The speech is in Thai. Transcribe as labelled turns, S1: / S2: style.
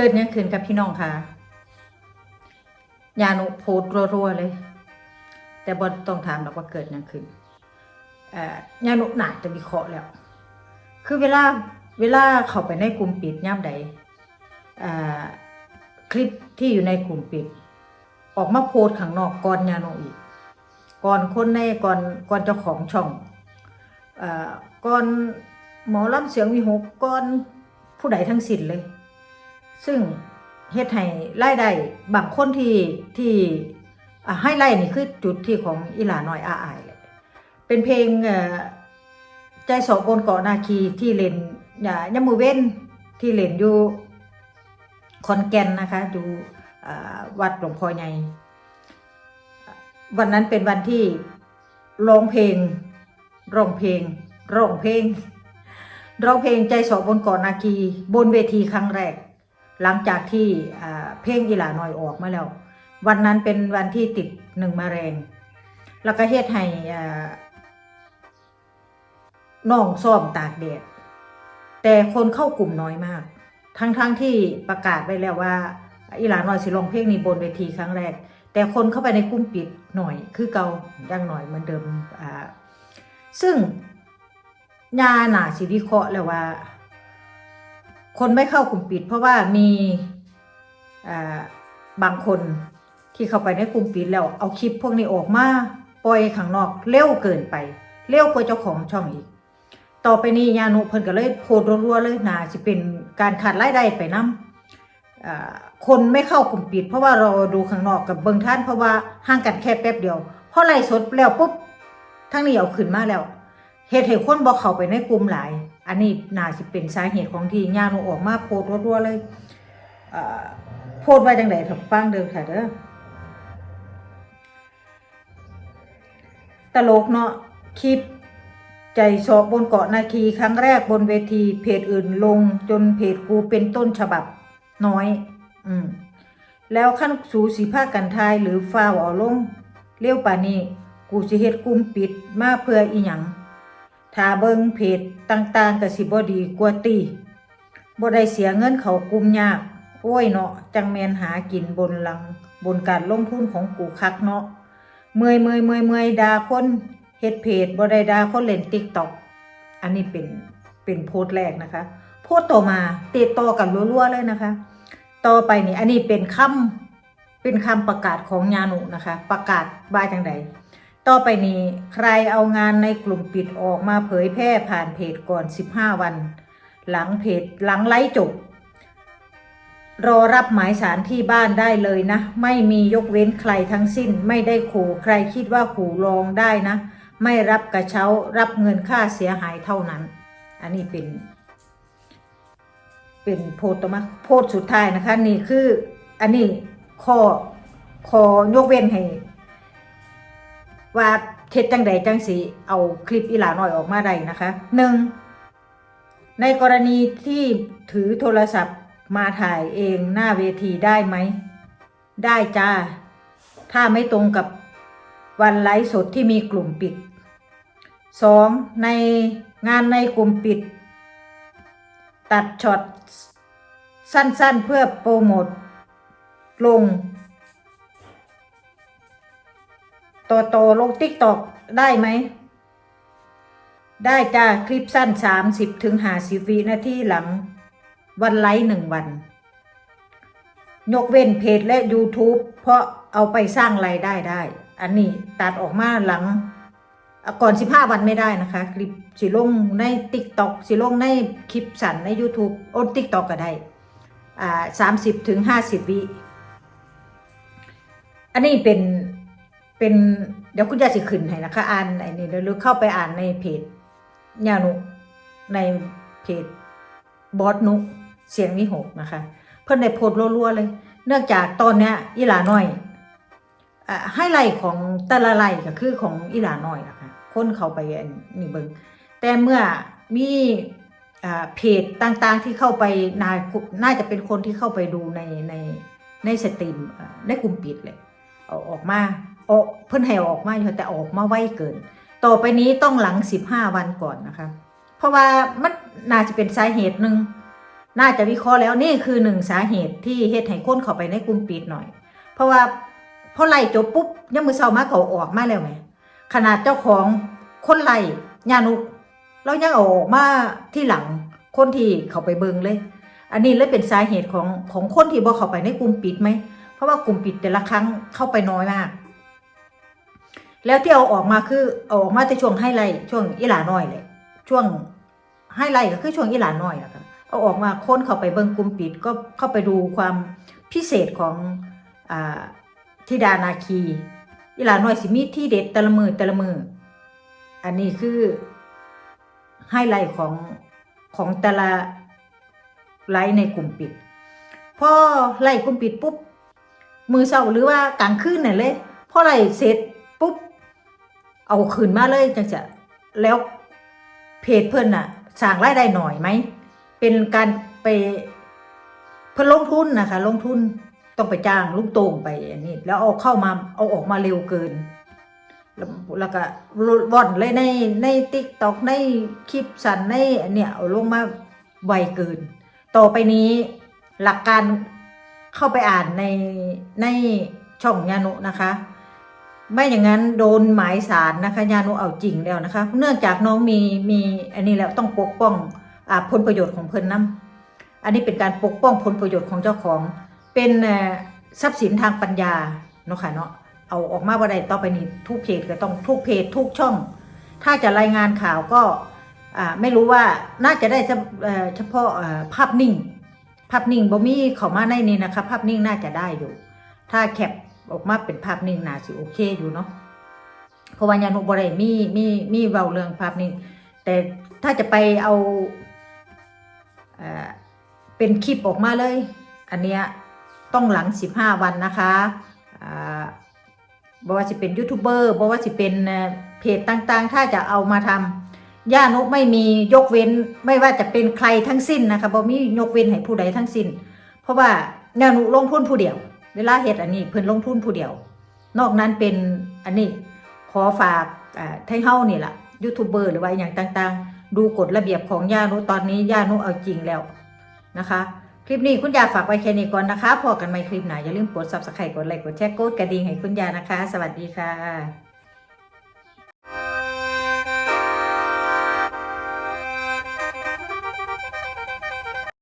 S1: กิดเนี่ยขึ้นกับพี่น้องค่ะยานุโพดรัวๆเลย แต่บอต้องถามหรอกว่าเกิดหยังขึ้นเอ่อยานุหนาจะวิเคาะแล้ว คือเวลาเวลาเข้าไปในกลุ่มปิดย่ำใดคลิปที่อยู่ในกลุ่มปิด ออกมาโพสข้างนอกก่อนยานุอีกก่อนคนในก่อนก่อนเจ้าของช่องเอ่อก่อนหมอลำเสียงวิหกก่อนผู้ใดทั้งสิ้นเลย ซึ่งเฮ็ดให้รายได้บางคนที่ที่ให้ไล่นี่คือจุดที่ของอีหลาน้อยอาอายเลยเป็นเพลงเอ่อใจสอบนเกาะนาคีที่เล่นอย่ายามมือเว้นที่เล่นอยู่คอนแกนนะคะอยู่วัดหลวงพ่อใหญ่วันนั้นเป็นวันที่ร้องเพลงร้องเพลงร้องเพลงร้องเพลงใจสองบนเกาะนาคีบนเวทีครั้งแรก หลังจากที่เพลงอีหลาน้อยออกมาแล้ว วันนั้นเป็นวันที่ติดหนึ่งมาแรงแล้วก็เฮ็ดให้อ่าน้องซ้อมตากแดดแต่คนเข้ากลุ่มน้อยมาก ทั้งๆทที่ประกาศไว้แล้วว่าอีหลาน้อยสิร้องเพลงนี้บนเวทีครั้งแรก แต่คนเข้าไปในกลุ่มปิดหน่อย คือเก่ายังหน่อยเหมือนเดิมอ่าซึ่งยาหนาสิวิเคราะห์แล้วว่า คนไม่เข้ากลุ่มปิด เพราะว่ามีบางคนที่เข้าไปในกลุ่มปิดแล้วเอาคลิปพวกนี้ออกมาปล่อยข้างนอกเร็วเกินไปเร็วกว่าเจ้าของช่องอีก ต่อไปนี้ยานุเพิ่นก็เลยโพดรัวๆเลยนาจะเป็นการขาดรายได้ไปนำคนไม่เข้ากลุ่มปิด เพราะว่าเราดูข้างนอกกับเบิงท่านเพราะว่าห่างกันแค่แป๊บเดียวพอไล่สดแล้วปุ๊บทั้งนี้เอาขึ้นมาแล้วเหตุให้คนบอกเข้าไปในกลุ่มหลาย อันนี้น่าจะเป็นสาเหตุของที่ยานุออกมาโพดรัวๆเลยโพดไว้จังไดถ้าฟังเดิมค่ะเด้อตลกเนาะคลิปใจสอบบนเกาะนาคีครั้งแรกบนเวทีเพจอื่นลงจนเพจกูเป็นต้นฉบับน้อย อืม แล้วขั้นสูสีภากันทายหรือฟ้าวเอาลงเลี้ยวป่านี้ กูสิเฮ็ดกลุ่มปิดมาเพื่ออีหยัง ถ้าเบิงเพจต่างๆก็สิบ่ดีกว่าตีบ่ได้เสียเงินเขากลุ่มยาก โอ้ยเนาะจังแมนหากินบนหลัง บนการลงทุนของกูคักเนาะเมื่อยเมื่อยเมื่อยเมื่อยดาคนเฮ็ดเพจบ่ได้ดาคนเล่นติ๊กต็อกอันนี้เป็นเป็นโพสต์แรกนะคะ โพสต์ต่อมาติดต่อกันรัวๆเลยนะคะ ต่อไปนี่อันนี้เป็นคำเป็นคำประกาศของญานุนะคะ ประกาศว่าจังใด ต่อไปนี้ใครเอางานในกลุ่มปิดออกมาเผยแพร่ผ่านเพจก่อน 15 วัน หลังเพจหลังไลฟ์จบ รอรับหมายสารที่บ้านได้เลยนะ ไม่มียกเว้นใครทั้งสิ้น ไม่ได้ขู่ใครคิดว่าขู่ลองได้นะ ไม่รับกระเช้ารับเงินค่าเสียหายเท่านั้น อันนี้เป็น เป็นโพสต์มาโพสต์สุดท้ายนะคะ นี่คือ อันนี้ข้อขอยกเว้นให้ ว่าเท็จจังใดจังสีเอาคลิปอีหลาน้อยออกมาได้นะคะหนึ่งในกรณีที่ถือโทรศัพท์มาถ่ายเองหน้าเวทีได้ไหม ได้จ้า ถ้าไม่ตรงกับวันไลฟ์สดที่มีกลุ่มปิดสองในงานในกลุ่มปิด ตัดช็อตสั้นๆเพื่อโปรโมทลง ต่อต่อลงติ๊กตอกได้ไหม ได้จ้าคลิปสั้น30ถึง50วินาทีหลัง วันไลฟ์หนึ่งวัน ยกเว้นเพจและ YouTube เพราะเอาไปสร้างรายได้ได้ อันนี้ตัดออกมาหลังอะก่อน15วันไม่ได้นะคะ คลิปสิลงใน TikTok สิลงในคลิปสั้นใน YouTube โอ้ TikTok ก็ได้อ่า30ถึง50วิอันนี้เป็น เป็นเดี๋ยวคุณยายสิขึ้นให้นะคะอ่านไอ้นี่หรือเข้าไปอ่านในเพจญานุในเพจบอสนุเสียงวิหกนะคะ เพิ่นได้โพสต์รัวๆเลย เนื่องจากตอนเนี้ยอีหลาน้อยอให้ไลท์ของแต่ละไลท์ก็คือของอีหลาน้อยนะคะคนเขาไปอันนี่เบิงแต่เมื่อมีเพจต่างๆที่เข้าไปน่าน่าจะเป็นคนที่เข้าไปดูในในในสตรีมในกลุ่มปิดเลยเอาออกมา ออกเพิ่นให้ออกมาอยู่แต่ออกมาไวเกิน ต่อไปนี้ต้องหลัง15วันก่อนนะคะ เพราะว่ามันน่าจะเป็นสาเหตุหนึ่งน่าจะวิเคราะห์แล้วนี่คือหนึ่งสาเหตุที่เฮ็ดให้คนเข้าไปในกลุ่มปิดหน่อย เพราะว่าพอไล่จบปุ๊บยังมือเช้ามาเขาออกมาแล้วไหมขนาดเจ้าของคนไล่ญานุกเรายังอออกมาที่หลังคนที่เขาไปเบิงเลย อันนี้เลยเป็นสาเหตุของของคนที่บ่เข้าไปในกลุ่มปิดไหม เพราะว่ากลุ่มปิดแต่ละครั้งเข้าไปน้อยมาก แล้วที่เอาออกมาคือเอาออกมาในช่วงให้ไล่ช่วงอีหลาน้อยเลยช่วงให้ไล่ก็คือช่วงอีหลาน้อยนะคะเอาออกมาค้นเข้าไปเบิ่งกลุ่มปิดก็เข้าไปดูความพิเศษของอธิดานาคีอีหลาน้อยสิมีที่เด็ดต่ละมือต่ละมือ อันนี้คือให้ไล่ของของแต่ละไลฟ์ในกลุ่มปิดพอไล่กลุ่มปิดปุ๊บมือเศร้าหรือว่ากลางคืนเนี่ยเลยพอไล่เสร็จ เอาคืนมาเลยจังจะแล้วเพจเพิ่อนน่ะสร้างรายได้หน่อยไหม เป็นการไปเพิ่นลงทุนนะคะ ลงทุนต้องไปจ้างลูกโตงไปอันนี้แล้วเอาเข้ามาเอาออกมาเร็วเกิน แล้วก็ว่อนเลยในในติ๊กต็อกในคลิปสันในเนี้ยเอาลงมาไวเกิน ต่อไปนี้หลักการเข้าไปอ่านในในช่องยานุนะคะ ไม่อย่างนั้นโดนหมายสารนะคะยานุเอาจริงแล้วนะคะ เนื่องจากน้องมีมีอันนี้แล้วต้องปกป้องอ่าผลประโยชน์ของเพิ่นน้ำอันนี้เป็นการปกป้องผลประโยชน์ของเจ้าของ เป็นทรัพย์สินทางปัญญาเนาะค่ะเนาะเอาออกมาว่าใดต่อไปนี้ทุกเพจก็ต้องทุกเพจทุกช่อง ถ้าจะรายงานข่าวก็อ่าไม่รู้ว่าน่าจะได้เฉพาะภาพนิ่ง ภาพนิ่งบ่มีเข้ามาในนี้นะคะ ภาพนิ่งน่าจะได้อยู่ ถ้าแคป ออกมาเป็นภาพนิ่งน่าสิโอเคอยู่เนาะเพราะว่ายานุบ่ได้มีมีมีเว้าเรื่องภาพนิ่งแต่ถ้าจะไปเอาเอ่อเป็นคลิปออกมาเลย อันเนี้ยต้องหลัง 15 วันนะคะอ่าบอกว่าจะเป็นยูทูบเบอร์บอกว่าจะเป็นเพจต่างๆ ถ้าจะเอามาทำย่านุไม่มียกเว้นไม่ว่าจะเป็นใครทั้งสิ้นนะคะบ่มียกเว้นให้ผู้ใดทั้งสิ้น เพราะว่าย่านุลงทุนผู้เดียว เวลาเฮ็ดอันนี้เพิ่นลงทุนผู้เดียว นอกนั้นเป็นอันนี้ขอฝากอ่าไทเฮานี่ล่ะยูทูบเบอร์หรือว่าอย่างต่างๆ ดูกฎระเบียบของย่านุตอนนี้ย่านุเอาจริงแล้วนะคะ คลิปนี้คุณยาฝากไว้แค่นี้ก่อนนะคะ พอกันใหม่คลิปหน้าอย่าลืมกด subscribe กดไลค์กดแชร์กดกระดิ่งให้คุณยานะคะ สวัสดีค่ะ